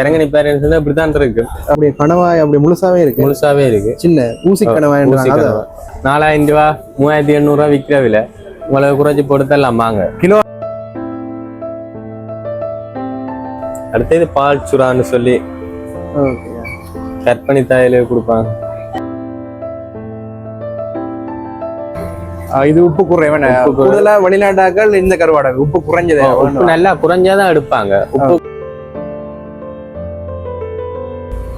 இறங்கனி parents இப்படித்தான் இருக்கு. அப்படி கணவாய் அப்படி முழுசாவே இருக்கு. முழுசாவே இருக்கு. சின்ன ஊசி கணவாய். நாலாயிரம் ரூபா மூவாயிரத்தி எண்ணூறு ரூபா விற்கிற விலை. உங்களுக்கு குறைச்சி போட்டுத்தரலாம் வாங்க. கிலோ அடுத்தது பால் சுறான்னு சொல்லி கற்பனை தாயில கொடுப்பாங்க. இது உப்பு குறைவன கூடுதலா வெளிநாட்டாக்கள் இந்த கருவாடை உப்பு குறைஞ்சது உப்பு நல்லா குறைஞ்சாதான் எடுப்பாங்க. உப்பு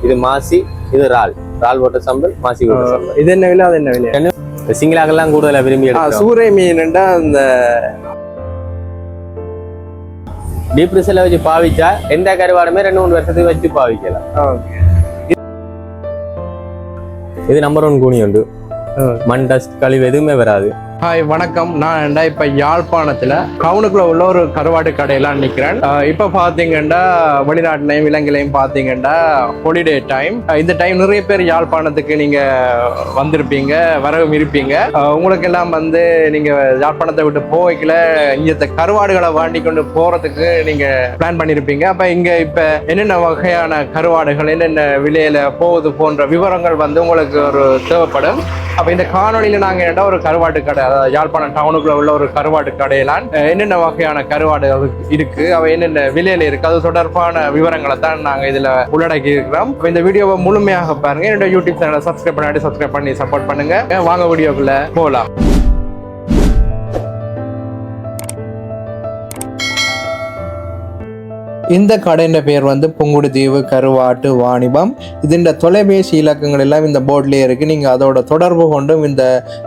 இது மாசி இது ரால். ரால் போட்ட சம்பல் மாசி போட்ட சம்பல். இது என்ன விலை அது என்ன விலை? சிங்களாக்கெல்லாம் கூடுதலா விரும்பி சூறை மீன்டா அந்த டீப் ஃப்ரிட்ஜில் வச்சு பாவிச்சா எந்த கருவாடுமே ரெண்டு மூணு வருஷத்துக்கு வச்சு பாவிக்கலாம். இது நம்பர் ஒன் கூனி உண்டு. மண் டஸ்ட் கழிவு எதுவுமே வராது. ஹாய் வணக்கம். நான் ஏன்டா இப்ப யாழ்ப்பாணத்துல கவுனுக்குள்ள உள்ள ஒரு கருவாடு கடையெல்லாம் நிக்கிறேன். இப்போ இப்ப பாத்தீங்கன்னா வெளிநாட்டுலயும் இலங்கையிலையும் பாத்தீங்கன்னா ஹாலிடே டைம் இந்த டைம் நிறைய பேர் யாழ்ப்பாணத்துக்கு நீங்க வந்திருப்பீங்க வரவும் இருப்பீங்க. உங்களுக்கெல்லாம் உங்களுக்கு எல்லாம் வந்து நீங்க யாழ்ப்பாணத்தை விட்டு போய்க்கல இங்க கருவாடுகளை வாண்டி கொண்டு போறதுக்கு நீங்க பிளான் பண்ணியிருப்பீங்க அப்ப இங்க இப்ப என்னென்ன வகையான கருவாடுகள் என்னென்ன விலையில போகுது போன்ற விவரங்கள் வந்து உங்களுக்கு ஒரு தேவைப்படும். அப்ப இந்த காணொலியில் நாங்க என்ன ஒரு கருவாட்டு கடை யாழ்ப்பாணம் டவுனுக்குள்ள உள்ள ஒரு கருவாடு கடையிலான் என்னென்ன வகையான கருவாடுகள் இருக்கு அவை என்னென்ன விலையில இருக்கு அது தொடர்பான விவரங்களை தான் நாங்க இதுல உள்ளடக்கி இருக்கிறோம். இந்த வீடியோவை முழுமையாக பாருங்க. என்னோட யூடியூப் சேனலை சப்ஸ்கிரைப் பண்ணாடி சப்ஸ்கிரைப் பண்ணி சப்போர்ட் பண்ணுங்க. வாங்க வீடியோக்குள்ள போகலாம் இந்த கடையின் பேர் வந்து புங்குடுதீவு கருவாட்டு வாணிபம். இதன் தொலைபேசி இலக்கங்கள் எல்லாம் இந்த போர்ட்லேயே இருக்குது நீங்கள் அதோட தொடர்பு கொண்டும் இந்த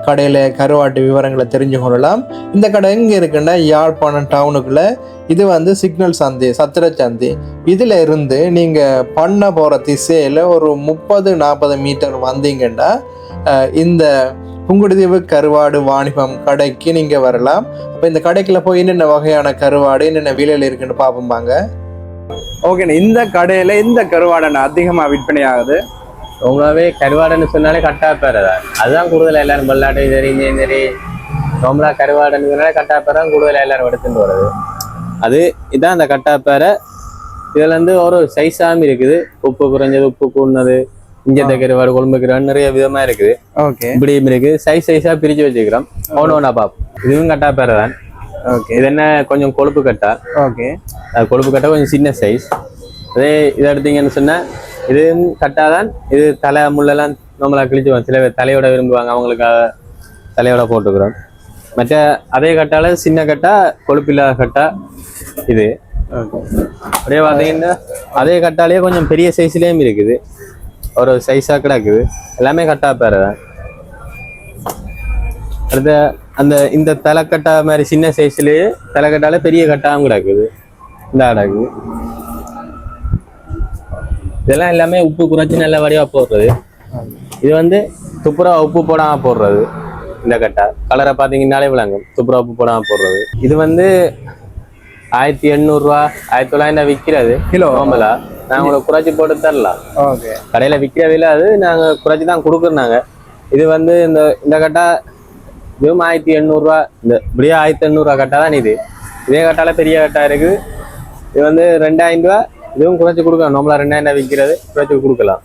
கடையில் கருவாட்டு விவரங்களை தெரிஞ்சு கொள்ளலாம். இந்த கடை எங்கே இருக்குன்னா யாழ்ப்பாணம் டவுனுக்குள்ளே. இது வந்து சிக்னல் சந்தி சத்திர சந்தி இதில் இருந்து நீங்கள் பண்ண போகிற திசையில் ஒரு முப்பது நாற்பது மீட்டர் வந்தீங்கன்னா இந்த புங்குடுதீவு கருவாடு வாணிபம் கடைக்கு நீங்கள் வரலாம். அப்போ இந்த கடைக்குள்ள போய் என்னென்ன வகையான கருவாடு என்னென்ன விலையில் இருக்குன்னு பார்ப்போம்பாங்க ஓகேண்ணா இந்த கடையில் இந்த கருவாடை அதிகமாக விற்பனை ஆகுது? ரொம்பவே கருவாடுன்னு சொன்னாலே கட்டா பேரதான் அதுதான் கூடுதல் எல்லாரும் பல்லாட்டை சரி சரி ரொம்பலா கருவாடுன்னு சொன்னாலே கட்டா பேரை தான் கூடுதல் எல்லாரும் எடுத்துட்டு வருது அது இதான் அந்த கட்டா பேரை. இதுல இருந்து ஒரு சைஸாகவும் இருக்குது. உப்பு குறைஞ்சது உப்பு கூடினது இஞ்சத்த கருவாடு கொழும்பு கருவாடு நிறைய விதமா இருக்குது. ஓகே இப்படியும் இருக்கு சைஸ் சைஸா பிரிச்சு வச்சுக்கிறோம். ஒன்று ஒன்றா பார்ப்போம். இதுவும் கட்டா பேரை தான். ஓகே இது என்ன கொஞ்சம் கொழுப்பு கட்டா? ஓகே கொழுப்பு கட்டா கொஞ்சம் சின்ன சைஸ் அதே இதை எடுத்தீங்கன்னு சொன்னா இது கட்டாதான் இது தலை முள்ளெல்லாம் நம்மளா கிழிச்சுவோம் சில பேர் தலையோட விரும்புவாங்க அவங்களுக்கு அஹ், தலையோட போட்டுக்கிறோம். மற்ற அதே கட்டால சின்ன கட்டா கொழுப்பு இல்லாத கட்டா இது. அப்படியே பார்த்தீங்கன்னா அதே கட்டாலேயே கொஞ்சம் பெரிய சைஸ்லேயும் இருக்குது. ஒரு சைஸாக கிடக்குது. எல்லாமே கட்டா பேரை தான் அடுத்த அந்த இந்த தலைக்கட்டா மாதிரி சின்ன சைஸ்லயே தலைக்கட்டால பெரிய கட்டாவும் கிடக்குது. இந்த கிடக்கு. இதெல்லாம் எல்லாமே உப்பு குறைச்சி நல்ல வடிவா போடுறது. இது வந்து துப்புரவா உப்பு போடாம போடுறது இந்த கட்டா. கலரை பார்த்தீங்கன்னாலே விளங்கும். துப்புரவா உப்பு போடாம போடுறது. இது வந்து ஆயிரத்தி எண்ணூறுரூவா ஆயிரத்தி தொள்ளாயிரம் விற்கிறது கிலோ. நார்மலா நாங்கள் உங்களுக்கு குறைச்சி போட்டு தரலாம். கடையில விற்கிற விலை அது நாங்க குறைச்சி தான் கொடுக்குறாங்க இது வந்து இந்த இந்த கட்டா இதுவும் ஆயிரத்தி எண்ணூறுரூவா இந்த இப்படியே ஆயிரத்தி எண்ணூறுரூவா கட்டா தான் இது. இதே கட்டால பெரிய கட்டா இருக்குது இது வந்து ரெண்டாயிரம் ரூபா இதுவும் குறைச்சி கொடுக்கலாம். நம்மளா ரெண்டாயிரம் ரூபா விற்கிறது குறைச்சி கொடுக்கலாம்.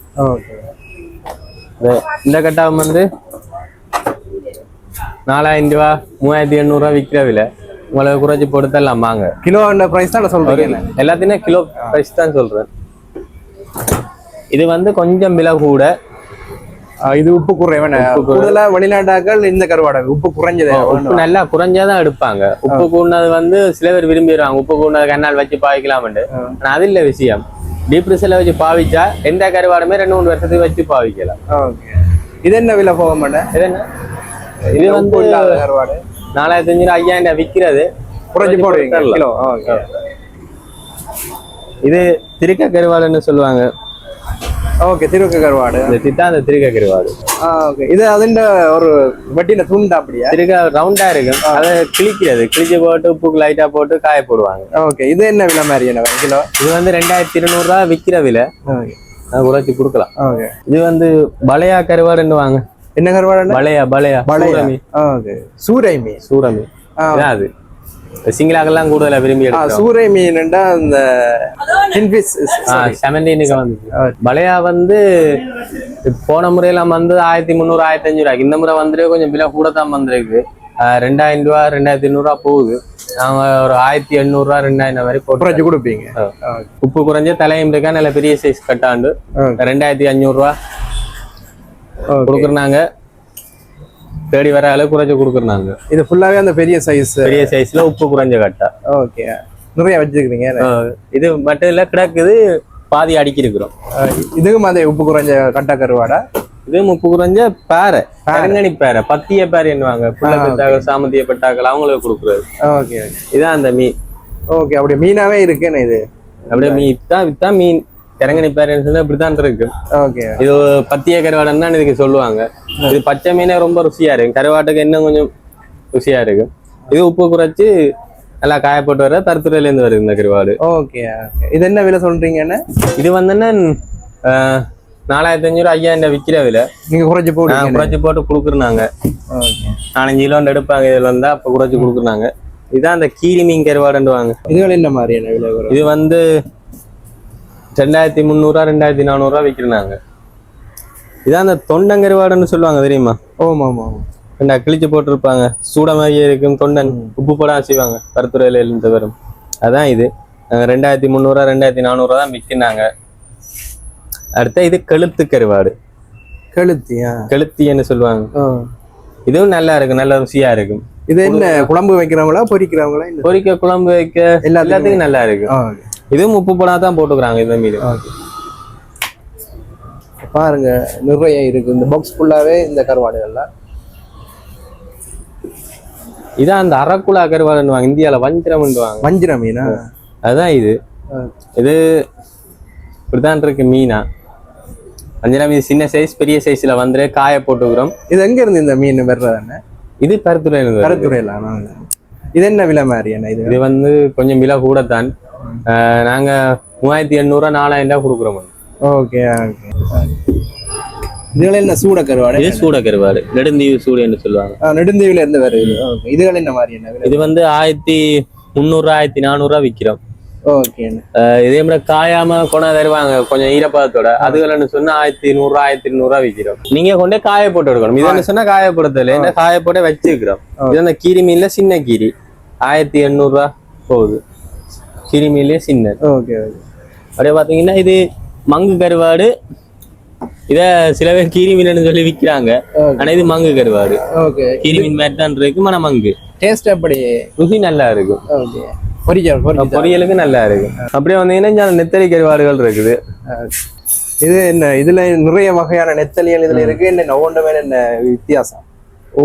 இந்த கட்டாவும் வந்து நாலாயிரம் ரூபா மூவாயிரத்தி எண்ணூறுரூவா விற்கிற விலை. உங்களுக்கு குறைச்சி போட்டு தரலாம் வாங்க. கிலோ பிரைஸ் தான் சொல்றீங்க எல்லாத்தையுமே கிலோ ப்ரைஸ் தான் சொல்றேன். இது வந்து கொஞ்சம் விலை கூட இது உப்பு குறைவன கூடுதலா வெளிநாட்டாக்கள் இந்த கருவாடை உப்பு குறைஞ்சது உப்பு நல்லா குறைஞ்சாதான் எடுப்பாங்க. உப்பு கூடினது வந்து சில பேர் விரும்பிடுவாங்க உப்பு கூடினது கண்ணால் வச்சு பாவிக்கலாம்னு ஆனா அது இல்ல விஷயம். டீப் ஃப்ரிட்ஜில் வச்சு பாவிச்சா எந்த கருவாடுமே ரெண்டு மூணு வருஷத்துக்கு வச்சு பாவிக்கலாம். இது என்ன விலை போக மாட்டேன் இது என்ன? இது வந்து கருவாடு. நாலாயிரத்தி அஞ்சு ஐயாயிரம் ரூபாய் விற்கிறது. குறைஞ்சு போடுவீங்க இது திருக்க கருவாடுன்னு சொல்லுவாங்க. ஓகே திருக்க கருவாடு இந்த திட்டா அந்த கருவாடு ஆ ஓகே இது அதிண்ட ஒரு வெட்டின துண்டா அப்படியா? திருக்க ரவுண்டா இருக்கும். அதை கிழிக்கிறது. கிழிச்சு போட்டு உப்புக்கு லைட்டா போட்டு காய போடுவாங்க. ஓகே இது என்ன விலை மாதிரி என்ன? கிலோ? இது வந்து ரெண்டாயிரத்தி இருநூறுவா விற்கிற விலை. குறைச்சி கொடுக்கலாம். ஓகே இது வந்து பலையா கருவாடுன்னு? வாங்க என்ன கருவாடு பலையா பலையா பழைய சூரமி. சூரமி. இதான் அது. சிங்களாக்கெல்லாம் கூடுதலா விரும்பி சூறை மீன்டா அந்த கின்ஃபிஷ் செவன்டீனுக்கு வந்து வளையா வந்து போன முறையெல்லாம் வந்து ஆயிரத்தி முந்நூறு ஆயிரத்தி அஞ்சூறு. ரூபாய்க்கு இந்த முறை வந்துட்டு கொஞ்சம் விலை கூட தான் வந்திருக்கு. ரெண்டாயிரம் ரூபா ரெண்டாயிரத்தி எண்ணூறுவா போகுது. நாங்க ஒரு ஆயிரத்தி எண்ணூறுவா ரெண்டாயிரம் வரை போட்டு குறைச்சு கொடுப்பீங்க. உப்பு குறைஞ்ச தலையும் இருக்கா நல்ல பெரிய சைஸ் கட்டாண்டு. ரெண்டாயிரத்தி அஞ்சூறுரூவா. கொடுக்குறாங்க. தேடி வர அளவு குறைஞ்சு கொடுக்குறாங்க இது ஃபுல்லாவே அந்த பெரிய சைஸ் பெரிய சைஸ்ல உப்பு குறைஞ்ச கட்டா. ஓகே நிறைய வச்சிருக்கீங்க ஆஹ் இது மட்டும் இல்ல கிடக்குது பாதி அடுக்கி இருக்கிறோம் ஆ, இதுக்கும் அதே உப்பு குறைஞ்ச கட்டா கருவாடா? இது உப்பு குறைஞ்ச பேரை கருங்கணி பேரை பத்திய பேரை என்னவாங்க புள்ளப்பட்டாக்கள் சாமந்திய பட்டாக்கள் அவங்களுக்கு கொடுக்குறது. ஓகே இதான் அந்த மீன். ஓகே அப்படி மீனாவே இருக்குன்னு இது? அப்படியே மீன் இதான் இதான் மீன். கரங்கணி பேரைன்னு சொன்னா இப்படித்தான் இருக்கு. ஓகே இது பத்திய கருவாடுன்னு தான் இதுக்கு சொல்லுவாங்க. இது பச்சை மீனே ரொம்ப ருசியா இருக்கு. கருவாட்டுக்கு இன்னும் கொஞ்சம் ருசியா இருக்கு. இது உப்பு குறைச்சு நல்லா காயப்பட்டு வர தருத்துறையில இருந்து வருது இந்த கருவாடு. ஓகே இது என்ன விலை சொல்றீங்கன்னு இது வந்து நாலாயிரத்தி அஞ்சூறு ஐயாயிரம் விற்கிற விலை. நீங்க குறைச்சு போடுங்க குறைச்சு போட்டு கொடுக்குறாங்க. நாலஞ்சு கிலோ எடுப்பாங்க இதுல இருந்தா அப்ப குறைச்சு கொடுக்குறாங்க. இதான் அந்த கீரி மீன் கருவாடுன்னுவாங்க. இதுகள் என்ன மாதிரியான விலை இது வந்து ரெண்டாயிரத்தி முந்நூறுவா ரெண்டாயிரத்தி நானூறுரூவா விற்கிறாங்க இதான் அந்த தொண்டங்கருவாடுன்னு சொல்லுவாங்க தெரியுமா? ஓமா ஆமா ரெண்டா கிழிச்சு போட்டிருப்பாங்க. சூட மாதிரியே இருக்கும் தொண்டன். உப்பு போடாம செய்வாங்க கருத்துறையில இருந்து வரும் அதான் இது. ரெண்டாயிரத்தி முந்நூறுவா ரெண்டாயிரத்தி நானூறுவா தான் விற்கிறாங்க அடுத்த இது கழுத்து கருவாடு கழுத்தியா கழுத்தின்னு சொல்லுவாங்க. இதுவும் நல்லா இருக்கும் நல்ல ருசியா இருக்கும். இது என்ன குழம்பு வைக்கிறவங்களா பொரிக்கிறவங்களா பொரிக்க குழம்பு வைக்க எல்லாத்துக்குமே. நல்லா இருக்கும். இதுவும் உப்பு போடாம தான் போட்டுக்கிறாங்க இந்த மீன். பாருங்க நிறைய இருக்கு. இந்த பாக்ஸ் ஃபுல்லாவே இந்த கருவாடுகள்லாம் இதான் அந்த அரக்குலா கருவாடுன்னுவாங்க. இந்தியால வஞ்சிரம்ன்னுவாங்க. வஞ்சிர மீனா? அதுதான் இது. இது இப்படிதான் இருக்கு மீனா. வஞ்சிரம் இது சின்ன சைஸ் பெரிய சைஸ்ல வந்து காய போட்டுக்கிறோம். இது எங்க இருந்து இந்த மீன் வர்றதுன்னு இது கருத்துறை கருத்துறையில இது என்ன விலை மாதிரியான இது? இது வந்து கொஞ்சம் விலை கூடத்தான். ஆஹ் நாங்க மூவாயிரத்தி எண்ணூறுவா நாலாயிரம் ரூபாய் கொடுக்குறோம். Okay okay. இதுகள் என்ன சூட கருவாடு? இது சூட கருவாடு. நெடுந்தீவு சூடு என்று சொல்லுவாங்க. நெடுந்தீவுல இருந்து வருது இதுகள் என்ன இது வந்து ஆயிரத்தி முந்நூறுரூவா ஆயிரத்தி நானூறுரூவா விற்கிறோம் இதே மாதிரி காயாம கொண்டா தருவாங்க கொஞ்சம் ஈரப்பதத்தோட. அதுகள்னு சொன்னா ஆயிரத்தி நூறுரூவா ஆயிரத்தி இருநூறுவா விற்கிறோம் நீங்க கொண்டே காய போட்டு எடுக்கணும். இது சொன்னா காயப்படுத்தல என்ன காய போட்டே வச்சுக்கிறோம். இது அந்த கீரி மீன்ல சின்ன கீரி. ஆயிரத்தி எண்ணூறுரூவா போகுது. கீரி மீன்லயே சின்ன ஓகே ஓகே. அப்படியே பாத்தீங்கன்னா இது மங்கு கருவாடு. இத சில பேர் கீரி மீன் சொல்லி விக்கிறாங்க. ஆனா இது மங்கு கருவாடு. ஓகே. கீரி மீன் மாதிரி தான் இருக்கு. மன மங்கு. டேஸ்ட் அப்படி ருசி நல்லா இருக்கும் ஓகே. பொரிச்சல் பொரியலுக்கு நல்லா இருக்கும் அப்படியே வந்தீங்கன்னா நெத்தலி கருவாடுகள் இருக்குது. இது என்ன இதுல நிறைய வகையான நெத்தலியல் இதுல இருக்கு. என்ன ஒவ்வொன்றுமே என்ன வித்தியாசம்?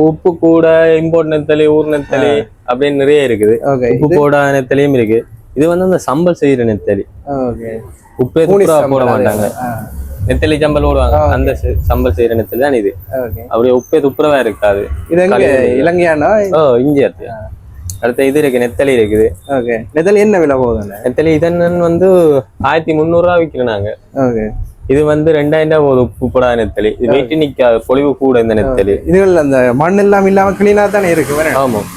உப்பு கூட இம்போர்ட் நெத்தலி ஊர் நெத்தலி அப்படின்னு நிறைய இருக்குது. உப்பு போட நெத்தலியும் இருக்கு. இது வந்து அந்த சம்பல் செய்யற நெத்தலி. உப்பே போட. மாட்டாங்க நெத்தலி சம்பல் போடுவாங்க. அந்த சம்பல் செய்யற நெத்தலி தான் இது. அப்படியே உப்பே துப்புரவா இருக்காது. இது. இலங்கையானா? ஓ இஞ்சி அடுத்து அடுத்த இது இருக்கு நெத்தலி இருக்குது. ஓகே. நெத்தலி என்ன விலை போகுதுண்ணே நெத்தலி இதன்னு வந்து ஆயிரத்தி முந்நூறுரூவா விற்கிறோம் நாங்க. ஓகே. இது வந்து ரெண்டாயிரம் ரூபாய் போகுது உப்பு போடாத நெத்தலி. இது வெயிட்டு நிக்காது பொலிவு கூட இந்த நெத்தலி. இதுகள் அந்த மண் எல்லாம் இல்லாம கிளீனா தானே இருக்கு ஆமாம்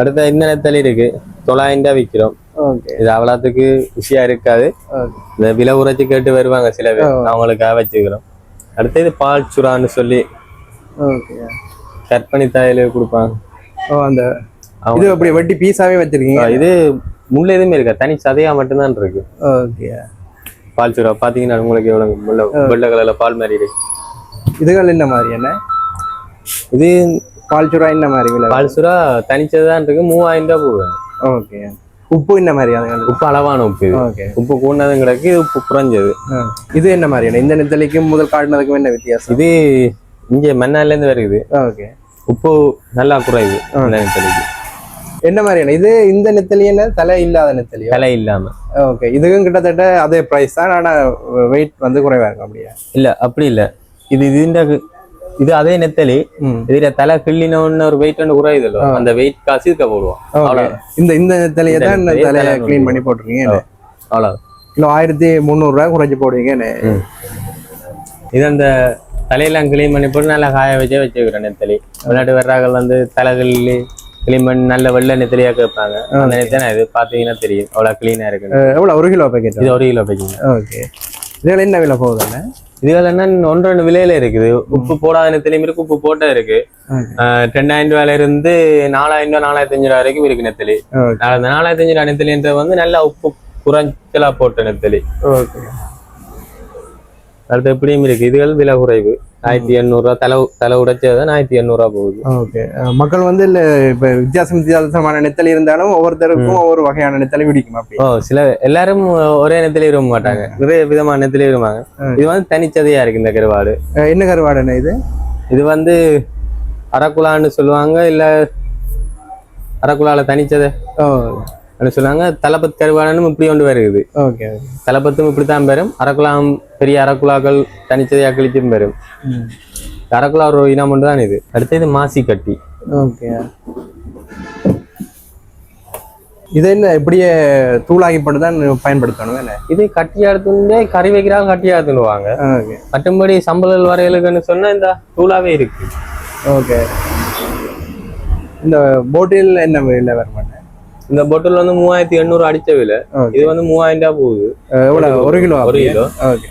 அடுத்த இந்த நெத்தலி இருக்கு. தொள்ளாயிரம் ரூபாய் விற்கிறோம் இது அவ்வளோத்துக்கு ருசியா இருக்காது. இந்த விலை உரைச்சு கேட்டு வருவாங்க சில பேர். அவங்களுக்காக வச்சுக்கிறோம். அடுத்து இது பால் சுறான்னு சொல்லி கற்பனை தாயில கொடுப்பாங்க. ஓ அந்த இது அப்படி வெட்டி பீஸாவே வச்சிருக்கீங்க? இது முள்ள எதுவுமே இருக்கா தனி சதையா மட்டும்தான் இருக்கு. ஓகே. பால் சுறா பாத்தீங்கன்னா உங்களுக்கு எவ்வளவு? முள்ள வெள்ளை கலர்ல பால் மாதிரி இருக்கு. இதுகள் என்ன மாதிரி என்ன? இது பால் சுறா என்ன மாதிரி பால் சுறா தனிச்சதுதான் இருக்கு. மூவாயிரம் ரூபாய் போகுது. ஓகே. உப்பு என்ன மாதிரி அதுகள் உப்பு அளவான உப்பு இது. ஓகே. உப்பு கூடதும் கிடக்கு உப்பு குறைஞ்சது. இது என்ன மாதிரியான? இந்த நெத்தலிக்கும் முதல் காட்டினதுக்கும் என்ன வித்தியாசம்? இது இங்க மண்ணால இருந்து வருது. ஓகே. உப்பு நல்லா குறையுது இந்த நெத்தலிக்கு. என்ன மாதிரியான? இது இந்த நெத்தலி என்ன? தலை இல்லாத நெத்தலியோ? தலை இல்லாம. ஓகே. இதுக்கும் கிட்டத்தட்ட அதே பிரைஸ் தான். ஆனா வெயிட் வந்து குறைவா இருக்கும் அப்படியா? இல்ல அப்படி இல்ல. இது இதுண்ட இது அதே நெத்தலி. இதுல தலை கிள்ளினோன்னு ஒரு வெயிட் ஒன்று குறையுதല്ലോ அந்த வெயிட் காசு இருக்க போடுவோம். இந்த இந்த நெத்தலியை தான் இந்த தலையை தலை க்ளீன் பண்ணி போட்டிருக்கீங்க அவ்வளோ கிலோ ஆயிரத்தி முந்நூறுரூவா குறைச்சி போடுவீங்க இது அந்த தலையெல்லாம் கிளீன் பண்ணி போட்டு நல்லா காய வச்சே வச்சுக்கிறேன் நெத்தலி. விளையாட்டு வர்றார்கள் வந்து தலைகள் கிளீன் பண்ணி நல்ல வெள்ளை நெத்திலியா கேட்பாங்க. அந்த நெத்தினா இது பாத்தீங்கன்னா தெரியும். அவ்வளவு கிளீனா இருக்கு எவ்வளோ ஒரு கிலோ பேக்கெட் இது ஒரு கிலோ பேக்கிங் ஓகே. இதில் என்ன விலை போகுதுண்ணே இதுல என்ன ஒன்று ரெண்டு விலையில இருக்குது. உப்பு போடாத நெத்திலையும் இருக்கு உப்பு போட்ட இருக்கு ரெண்டாயிரம் ரூபாயில இருந்து நாலாயிரம் ரூபாய் நாலாயிரத்தி அஞ்சு ரூபா வரைக்கும் இருக்கு நெத்தலி நாலாயிரத்தி அஞ்சு ரூபா நெத்தலின்றது வந்து நல்லா உப்பு குறைச்சலா போட்ட நெத்தலி அடுத்து எப்படியும் இருக்கு. இதுகள் விலை குறைவு. ஆயிரத்தி எண்ணூறுரூவா தலை தலை உடைச்சதான் ஆயிரத்தி எண்ணூறுரூவா போகுது. ஓகே. மக்கள் வந்து இல்லை இப்போ வித்தியாசம் வித்தியாசமான நெத்தல் இருந்தாலும் ஒவ்வொருத்தருக்கும் ஒவ்வொரு வகையான நெத்தலை பிடிக்கும் அப்படி. ஓ சில எல்லாரும் ஒரே நெத்திலே விரும்ப மாட்டாங்க. நிறைய விதமான நெத்திலே விரும்புவாங்க. இது வந்து தனிச்சதையா இருக்கு இந்த கருவாடு. என்ன கருவாடுண்ணே இது? இது வந்து அரக்குலான்னு சொல்லுவாங்க இல்ல அரக்குலால தனிச்சதை? ஓ. அப்படின்னு சொல்லுவாங்க தலப்பத்து கருவாடுன்னு இப்படி ஒன்று வருது ஓகே. தலப்பத்தும் இப்படித்தான் பெறும். அரக்குலாம் பெரிய அரக்குலாக்கள் தனிச்சதையா கிழிச்சும் பெறும். ம். அரக்குலா ஒரு இனம் ஒன்று தான் இது. அடுத்து இது மாசி கட்டி. ஓகே. இதை என்ன இப்படியே தூளாகி போட்டு தான் பயன்படுத்தணும் என்ன? இது கட்டியா எடுத்துட்டு கறி வைக்கிறாங்க கட்டியா எடுத்துடுவாங்க ஓகே. மற்றபடி சம்பளல் வரையலுக்குன்னு சொன்னா இந்த தூளாவே இருக்கு. ஓகே. இந்த போட்டில் என்ன விலை வருமானே இந்த பொட்டில் வந்து மூவாயிரத்தி எண்ணூறு அடிச்ச விலை. இது வந்து மூவாயிரம் ரூபாய் போகுது. ஒரு கிலோ ஒரு கிலோ.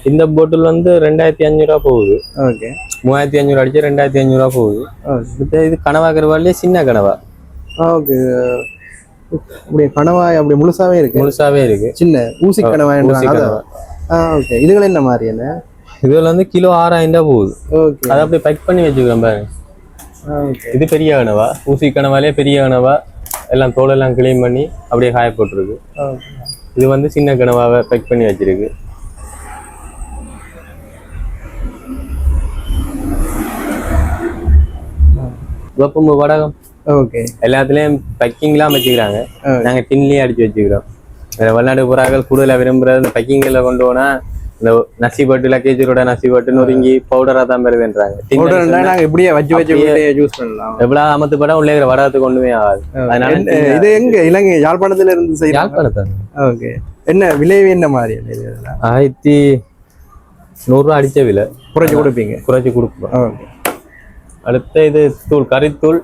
இந்த பொட்டில் வந்து ரெண்டாயிரத்தி அஞ்சூறு ரூபா போகுது. ஓகே மூவாயிரத்தி அஞ்சூறு அடிச்சு ரெண்டாயிரத்தி அஞ்சூறு ரூபா போகுது. இது கனவா கருவாள்லயே சின்ன கனவா. ஓகே அப்படியே கணவாய் அப்படி முழுசாவே இருக்கு. முழுசாவே இருக்கு. சின்ன ஊசி கனவா. ஆ ஓகே இதுகள் என்ன மாதிரி என்ன? இதுல வந்து கிலோ ஆறாயிரம் ரூபாய் போகுது. ஓகே அதை அப்படியே பேக் பண்ணி வச்சுக்கிறோம் பாருங்க. இது பெரிய கனவா. ஊசி கனவாலே பெரிய கனவா. எல்லாம் தோலெல்லாம் கிளீன் பண்ணி அப்படியே காய போட்டுருக்கு. இது வந்து சின்ன கனவாவை பேக் பண்ணி வச்சிருக்கு. வெப்பம்பு வடகம். ஓகே. எல்லாத்துலயும் பக்கிங்லாம் வச்சுக்கிறாங்க. ஆ. நாங்க டின்லயே அடிச்சு வச்சுக்கிறோம். வேற வெளிநாடு புறாக்கள் கூடுதலா விரும்புறது இந்த பக்கிங்ல கொண்டு போனா இந்த நசிபட்டு லக்கேஜரோட நசிபட்டு நொறுங்கி பவுடரா தான் பவுடர்னா நாங்க இப்படியே வச்சு வச்சு யூஸ் பண்ணலாம். எவ்வளவு அமத்து படம் உள்ளே இருக்கிற வடகத்துக்கு ஒண்ணுமே ஆகாது. அதனால இது எங்க? இலங்கை யாழ்ப்பாணத்துல இருந்து செய்யறாங்க? யாழ்ப்பாணத்தை ஓகே. என்ன விலை என்ன மாதிரி? ஆயிரத்தி நூறுரூவா அடிச்ச விலை. குறைச்சு கொடுப்பீங்க? குறைச்சி கொடுப்போம். ஓகே. அடுத்த இது தூள் கறித்தூள்.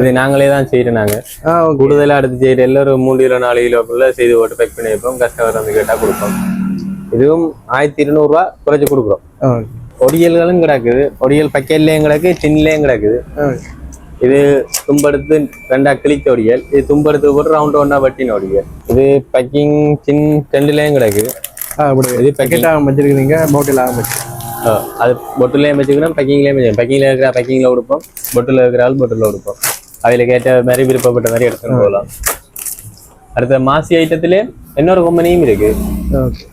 இது நாங்களே தான் செய்யறோம் நாங்க. ஆ ஓகே. கூடுதலா அடுத்து செய்யற எல்லாரும் மூணு கிலோ நாலு கிலோக்குள்ள செய்து போட்டு பேக் பண்ணி வைப்போம் கஸ்டமர் வந்து கேட்டா கொடுப்போம். இதுவும் ஆயிரத்தி இருநூறுவா குறைச்சி கொடுக்குறோம். ஒடியல்களும் கிடக்குது. ஒடியல் பக்கெட்லேயும் கிடக்கு டின்லேயும் கிடக்குது. இது தும்பெடுத்து ரெண்டா கிளிக்க ஒடியல். இது தும்பெடுத்து போட்டு ரவுண்ட் ரவுண்டா வட்டின ஒடியல். இது பேக்கிங் சின் ரெண்டுலேயும் கிடக்குது. இது. பேக்கெட்டாக வச்சிருக்கீங்க பாட்டிலாக வச்சிருக்கீங்க. அது பொட்டிலையும் வச்சுக்கிறோம் பேக்கிங்லேயும் வச்சுக்கிறோம் பேக்கிங்கில் இருக்கிற பேக்கிங்கில் கொடுப்போம் பொட்டில் இருக்கிற ஆள் பொட்டில் கொடுப்போம் அதில் கேட்ட மாதிரி விருப்பப்பட்ட மாதிரி எடுத்துன்னு போகலாம். அடுத்த மாசி ஐட்டத்திலே இன்னொரு கம்பெனியும் இருக்கு. ஓகே.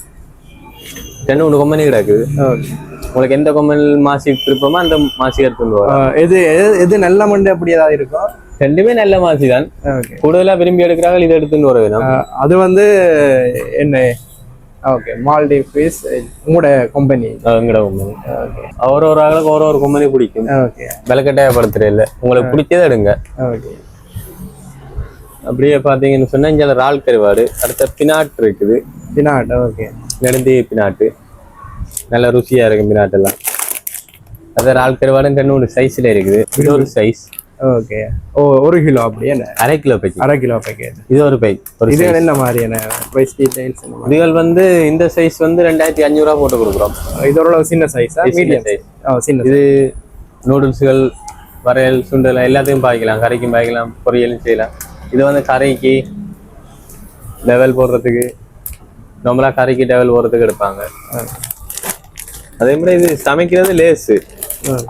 ரெண்டு மூணு கம்பெனி கிடக்குது. உங்களுக்கு எந்த கம்பெனி மாசி விருப்பமோ அந்த மாசி போகலாம். எது எது நல்ல மண்டு அப்படி ஏதாவது இருக்கும் ரெண்டுமே நல்ல மாசி தான் கூடுதலா விரும்பி எடுக்கிறாங்க இதை எடுத்துன்னு வர வேணும் அது வந்து என்ன ஓகே. மால்டீவ் ஃபீஸ் உங்களோட கம்பெனி எங்கட கம்பெனி ஓகே. ஒரு ஒரு ஆளுக்கு ஒரு ஒரு கம்பெனி பிடிக்கும். ஓகே. விலக்கட்டாயப்படுத்துற இல்ல. உங்களுக்கு பிடிச்சதை எடுங்க. ஓகே. அப்படியே பாத்தீங்கன்னு சொன்னா இங்க ரால் கருவாடு அடுத்த பினாட் இருக்குது. பினாட் ஓகே. நெடுந்தி பினாட்டு. நல்ல ருசியா இருக்கும் பினாட் எல்லாம் அது ரால் கருவாடு ரெண்டு சைஸ்ல இருக்குது. இது ஒரு சைஸ் ஓகே ஓ ஒரு கிலோ அப்படி என்ன? அரை கிலோ பேக்கெட் அரை கிலோ பேக்கெட் இது ஒரு பேக் ஒரு இது. என்ன மாதிரியான ப்ரைஸ் டீடைல்ஸ் என்ன மாதிரி? இதுகள் வந்து இந்த சைஸ் வந்து ரெண்டாயிரத்தி அஞ்சூறு ரூபா போட்டு கொடுக்குறோம். இது ஓரளவு சின்ன சைஸா மீடியம். ஓ சின்ன இது நூடுல்ஸ்கள் வரையல் சுண்டல் எல்லாத்தையும் பாய்க்கலாம். கறிக்கும் பாய்க்கலாம் பொரியலும் செய்யலாம். இது வந்து கறிக்கு லெவல் போடுறதுக்கு நம்மளா கறிக்கு லெவல் போடுறதுக்கு எடுப்பாங்க. அதே மாதிரி இது சமைக்கிறது லேசு.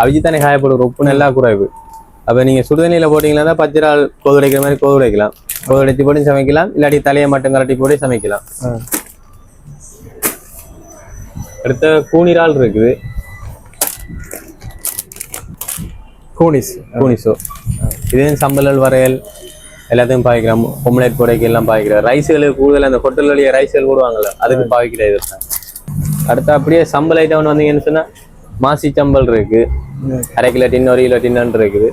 அவிச்சு தானே காயப்படுற உப்பு நல்லா குறைவு. அப்போ நீங்கள் சுடுதண்ணியில் போட்டிங்கன்னா தான் பச்சை இறால் கோது உடைக்கிற மாதிரி கோது உடைக்கலாம். கோது உடைச்சி போட்டு சமைக்கலாம். இல்லாட்டி தலையை மட்டும் கரட்டி போட்டு சமைக்கலாம். அடுத்த கூனிரால் இருக்குது. கோனிஸ் கூனிசோ. இது சம்பளல் வரையல். எல்லாத்தையும் பாய்க்கிறோம் பொம்லேட் புடைக்கு எல்லாம் பாய்க்கிறோம் ரைஸ்களுக்கு கூடுதல் அந்த ஹோட்டல் வழியாக ரைஸ்கள் போடுவாங்கல்ல அதுக்கு பாய்க்கிற இது அடுத்து அப்படியே சம்பல் ஐட்டம் வந்தீங்கன்னு சொன்னா மாசி சம்பல் இருக்கு. அரை கிலோ டின் ஒரு கிலோ டின்னு இருக்குது.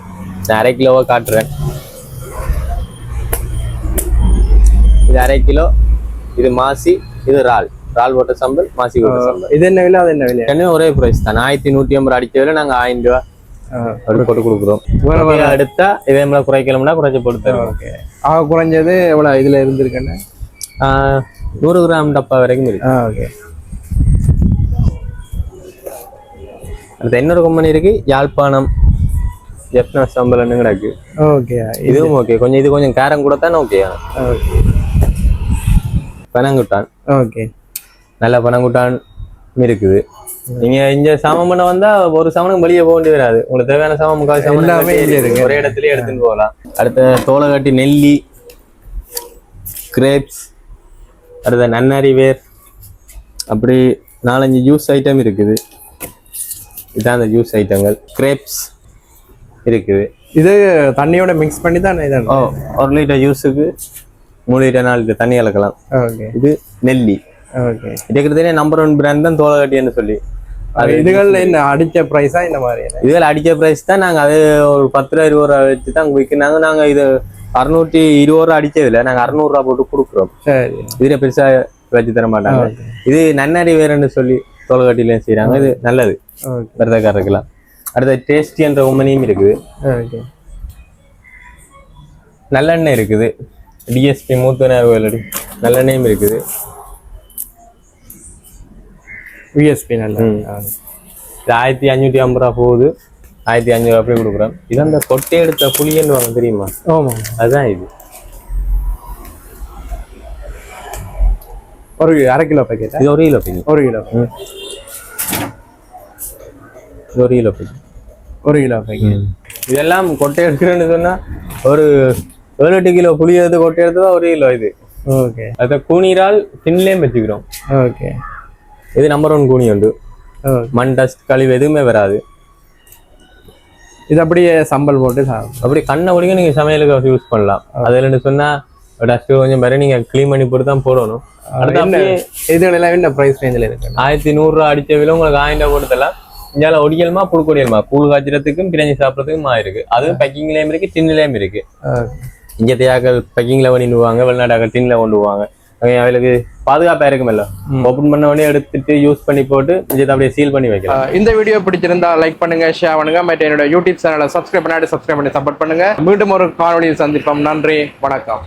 நான் அரை கிலோவா காட்டுறேன். இது அரை கிலோ இது மாசி இது இறால். இறால் போட்ட சம்பல் மாசி போட்ட சம்பல். இது என்ன விலை அது என்ன விலை? ரெண்டுமே ஒரே பிரைஸ் தான். ஆயிரத்தி நூற்றி ஐம்பது அடிச்ச விலை நாங்கள் ஆயிரம் ரூபா போட்டு கொடுக்குறோம். வேற எடுத்தா இதே மாதிரி குறைக்கணும்னா குறைச்சி போட்டு தருவோம். ஓகே. ஆக குறைஞ்சது எவ்வளோ இதில் இருந்திருக்குன்னு? ஆஹ் நூறு கிராம் டப்பா வரைக்கும் இருக்கு. ஓகே. அடுத்து இன்னொரு கம்பெனி இருக்கு யாழ்ப்பாணம் கிடக்கு. ஓகே இதுவும் ஓகே. கொஞ்சம் இது கொஞ்சம் காரம் கூட தானே ஓகே. ஓகே. பனங்குட்டான். ஓகே. நல்ல பனங்குட்டான். இருக்குது. நீங்க இங்க சாமம் பண்ண வந்தா ஒரு சாமனும் வெளியே போக வேண்டி வராது. உங்களுக்கு தேவையான சாமம் முக்கால் சாமம் எல்லாமே இங்க இருக்கு. ஒரே இடத்துலயே எடுத்துட்டு போகலாம். அடுத்த தோலை கட்டி நெல்லி கிரேப்ஸ் அடுத்த நன்னாரி வேர் அப்படி நாலஞ்சு ஜூஸ் ஐட்டம் இருக்குது. இதான் அந்த ஜூஸ் ஐட்டங்கள் கிரேப்ஸ் இருக்குது. இது தண்ணியோட மிக்ஸ் பண்ணி தான் இது ஒரு லிட்டர் ஜூஸுக்கு மூணு லிட்டர் நாலு லிட்டர் தண்ணி கலக்கலாம். இது நெல்லி. ஓகே இருக்கிறதுலே நம்பர் ஒன் பிராண்ட் தான் தோலை கட்டின்னு சொல்லி. இதுகள் என்ன அடிச்ச ப்ரைஸா இந்த மாதிரி இதுல அடிச்ச பிரைஸ் தான் நாங்க அது ஒரு பத்து ரூபா இருபது ரூபா வச்சு தான் விற்கிறாங்க நாங்க இது அறுநூற்றி இருபது ரூபா அடிச்சதுல நாங்க அறுநூறு ரூபா போட்டு கொடுக்குறோம். சரி. இதுல பெருசா வச்சு தர மாட்டாங்க. இது நன்னாரி வேறுன்னு சொல்லி தொலைக்காட்டிலையும் செய்றாங்க. இது நல்லது. ஓகே விரதக்காரருக்குலாம் அடுத்த டேஸ்டி என்ற உமனியும் இருக்குது. நல்லெண்ணெய் இருக்குது. டிஎஸ்பி மூத்தனார் வேலடி நல்லெண்ணெயும் இருக்குது. விஎஸ்பி நல்ல. இது ஆயிரத்தி அஞ்சூற்றி ஐம்பது ரூபா போகுது. ஆயிரத்தி அஞ்சூறு அப்படியே கொடுக்குறோம் இது அந்த கொட்டை எடுத்த புளியன்னு வாங்க தெரியுமா? ஆமாம். அதுதான் இது. ஒரு அரை கிலோ பேக்கெட்டா இது ஒரு கிலோ பிடி ஒரு கிலோ இது ஒரு கிலோ பிடி ஒரு கிலோ பேக்கெட் இதெல்லாம் கொட்டை எடுக்கிறேன்னு சொன்னா ஒரு ஏழு எட்டு கிலோ புளி எடுத்து கொட்டை எடுத்து தான் ஒரு கிலோ இது. ஓகே. அதை கூனிரால் டின்லேயும் வச்சுக்கிறோம் ஓகே. இது நம்பர் ஒன் கூனி உண்டு. மண் டஸ்ட் கழிவு எதுவுமே வராது. இது அப்படியே சம்பல் போட்டு அப்படி கண்ணை ஒடிங்க நீங்க சமையலுக்கு யூஸ் பண்ணலாம். அதுல சொன்னா டஸ்ட் கொஞ்சம் வரை நீங்க க்ளீன் பண்ணி போட்டு தான் போடணும். இதுகள் எல்லாம் என்ன ப்ரைஸ் ரேஞ்சில் இருக்கு? ஆயிரத்தி நூறுரூவா அடிச்ச விலை உங்களுக்கு ஆயிரம் கொடுத்தலாம் இந்தியாவில் ஒடிக்கலுமா புழுக்கொடியலுமா? கூழ் காய்ச்சறதுக்கும் பிரிஞ்சு சாப்பிட்றதுக்கும் இருக்கு. அதுவும் பேக்கிங்லேயும் இருக்கு டின்லேயும் இருக்கு. இங்கே தேயாக்கள் பேக்கிங்கில் பண்ணிடுவாங்க வெளிநாட்டாக்கள் டின்ல கொண்டு போவாங்க அவளுக்கு பாதுகாப்பா இருக்குமல்ல ஓப்பன் பண்ண உடனே எடுத்துட்டு யூஸ் பண்ணி போட்டு இதை அப்படியே சீல் பண்ணி வைக்கலாம். இந்த வீடியோ பிடிச்சிருந்தா லைக் பண்ணுங்க ஷேர் பண்ணுங்க. மற்ற என்னோட யூடியூப் சேனலை சப்ஸ்கிரைப் பண்ணாடி சப்ஸ்கிரைப் பண்ணி சப்போர்ட் பண்ணுங்க. மீண்டும் ஒரு காணொலியில் சந்திப்போம். நன்றி வணக்கம்.